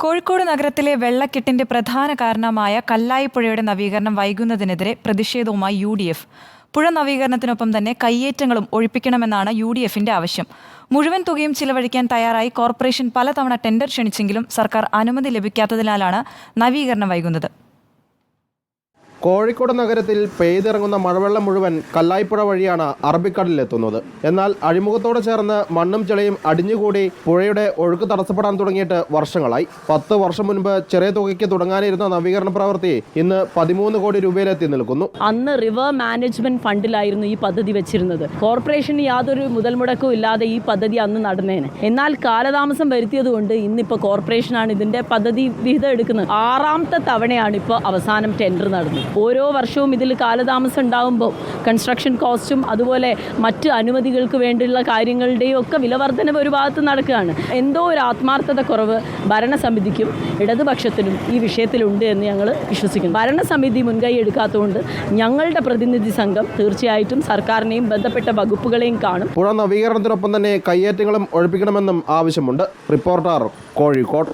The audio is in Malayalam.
കോഴിക്കോട് നഗരത്തിലെ വെള്ളക്കെട്ടിന്റെ പ്രധാന കാരണമായ കല്ലായിപ്പുഴയുടെ നവീകരണം വൈകുന്നതിനെതിരെ പ്രതിഷേധവുമായി യു ഡി എഫ് പുഴ നവീകരണത്തിനൊപ്പം തന്നെ കയ്യേറ്റങ്ങളും ഒഴിപ്പിക്കണമെന്നാണ് യു ഡി എഫിന്റെ ആവശ്യം. മുഴുവൻ തുകയും ചിലവഴിക്കാൻ തയ്യാറായി കോർപ്പറേഷൻ പലതവണ ടെൻഡർ ക്ഷണിച്ചെങ്കിലും സർക്കാർ അനുമതി ലഭിക്കാത്തതിനാലാണ് നവീകരണം വൈകുന്നത്. കോഴിക്കോട് നഗരത്തിൽ പെയ്തിറങ്ങുന്ന മഴവെള്ളം മുഴുവൻ കല്ലായിപ്പുഴ വഴിയാണ് അറബിക്കടലിലെത്തുന്നത്. എന്നാൽ അഴിമുഖത്തോട് ചേർന്ന് മണ്ണും ചെളിയും അടിഞ്ഞുകൂടി പുഴയുടെ ഒഴുക്ക് തടസ്സപ്പെടാൻ തുടങ്ങിയിട്ട് വർഷങ്ങളായി. പത്ത് വർഷം മുൻപ് ചെറിയ തുകയ്ക്ക് തുടങ്ങാനിരുന്ന നവീകരണ പ്രവൃത്തി ഇന്ന് പതിമൂന്ന് കോടി രൂപയിലെത്തി നിൽക്കുന്നു. അന്ന് റിവർ മാനേജ്മെന്റ് ഫണ്ടിലായിരുന്നു ഈ പദ്ധതി വെച്ചിരുന്നത്. കോർപ്പറേഷന് യാതൊരു മുതൽ മുടക്കവും ഇല്ലാതെ ഈ പദ്ധതി അന്ന് നടന്നേന്. എന്നാൽ കാലതാമസം വരുത്തിയതുകൊണ്ട് ഇന്നിപ്പോൾ കോർപ്പറേഷനാണ് ഇതിന്റെ പദ്ധതി വിഹിതം എടുക്കുന്നത്. ആറാമത്തെ തവണയാണ് ഇപ്പോൾ അവസാനം ടെൻഡർ നടന്നത്. ഓരോ വർഷവും ഇതിൽ കാലതാമസം ഉണ്ടാകുമ്പോൾ കൺസ്ട്രക്ഷൻ കോസ്റ്റും അതുപോലെ മറ്റ് അനുമതികൾക്ക് വേണ്ടിയുള്ള കാര്യങ്ങളുടെയും ഒക്കെ വിലവർധനവ് ഒരു ഭാഗത്ത് നടക്കുകയാണ്. എന്തോ ഒരു ആത്മാർത്ഥത കുറവ് ഭരണസമിതിക്കും ഇടതുപക്ഷത്തിനും ഈ വിഷയത്തിലുണ്ട് എന്ന് ഞങ്ങൾ വിശ്വസിക്കുന്നു. ഭരണസമിതി മുൻകൈ എടുക്കാത്തതുകൊണ്ട് ഞങ്ങളുടെ പ്രതിനിധി സംഘം തീർച്ചയായിട്ടും സർക്കാരിനെയും ബന്ധപ്പെട്ട വകുപ്പുകളെയും കാണും. പുഴ നവീകരണത്തിനൊപ്പം തന്നെ കയ്യേറ്റങ്ങളും ഒഴിപ്പിക്കണമെന്നും ആവശ്യമുണ്ട്. റിപ്പോർട്ടർ കോഴിക്കോട്.